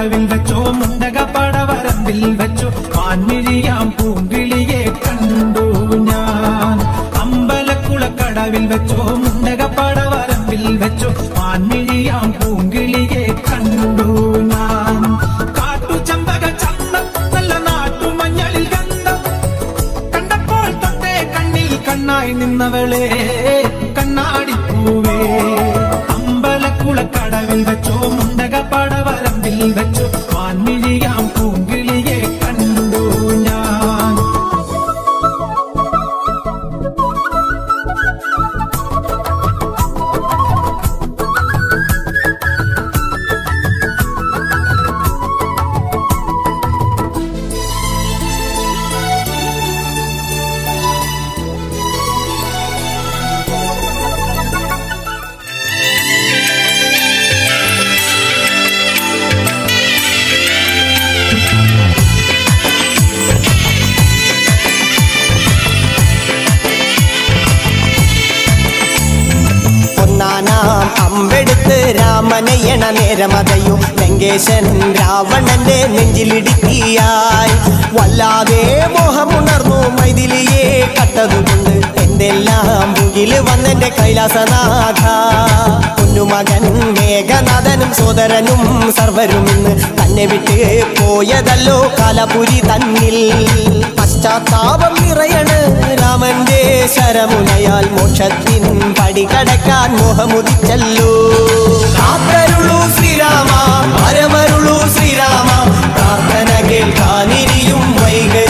അമ്പലക്കുളക്കടവിൽ വെച്ചോ മുണ്ടക പടവരമ്പിൽ വെച്ചോ മാൻമിഴിയാം പൂങ്കിളിയെ കണ്ടു ഞാൻ. അമ്പലക്കുളക്കടവിൽ വെച്ചോ മുണ്ടക പടവരമ്പിൽ വെച്ചോ മാൻമിഴിയാം പൂങ്കിളിയെ കണ്ടു ഞാൻ. നിന്നവളെ. പടവരമ്പിൽ വെച്ചോ. വാൻമിഴിയാം രാമനയണ നേരമതയും ലങ്കേശനും രാവണന്റെ നെഞ്ചിലിടുക്കിയായി. വല്ലാതെ മോഹമുണർന്നു മൈഥിലിയെ കട്ടതുകൊണ്ട് എന്തെല്ലാം മുകിൽ വന്നെന്റെ കൈലാസനാഥ. പൊന്നുമകൻ മേഘനാഥനും സോദരനും സർവരും ഇന്ന് തന്നെ വിട്ട് പോയതല്ലോ കാലപുരി തന്നിൽ. പശ്ചാത്താപം നിറയണ് രാമന്റെ ശരമുനയാൽ മോക്ഷത്തിൻ പടികടക്കാൻ മോഹമുദിച്ചല്ലോ കാത്തരുളൂ ശ്രീരാമ പരമരുളൂ ശ്രീരാമ. പ്രാർത്ഥന കേൾക്കാനിരിയും വൈകരുതേ.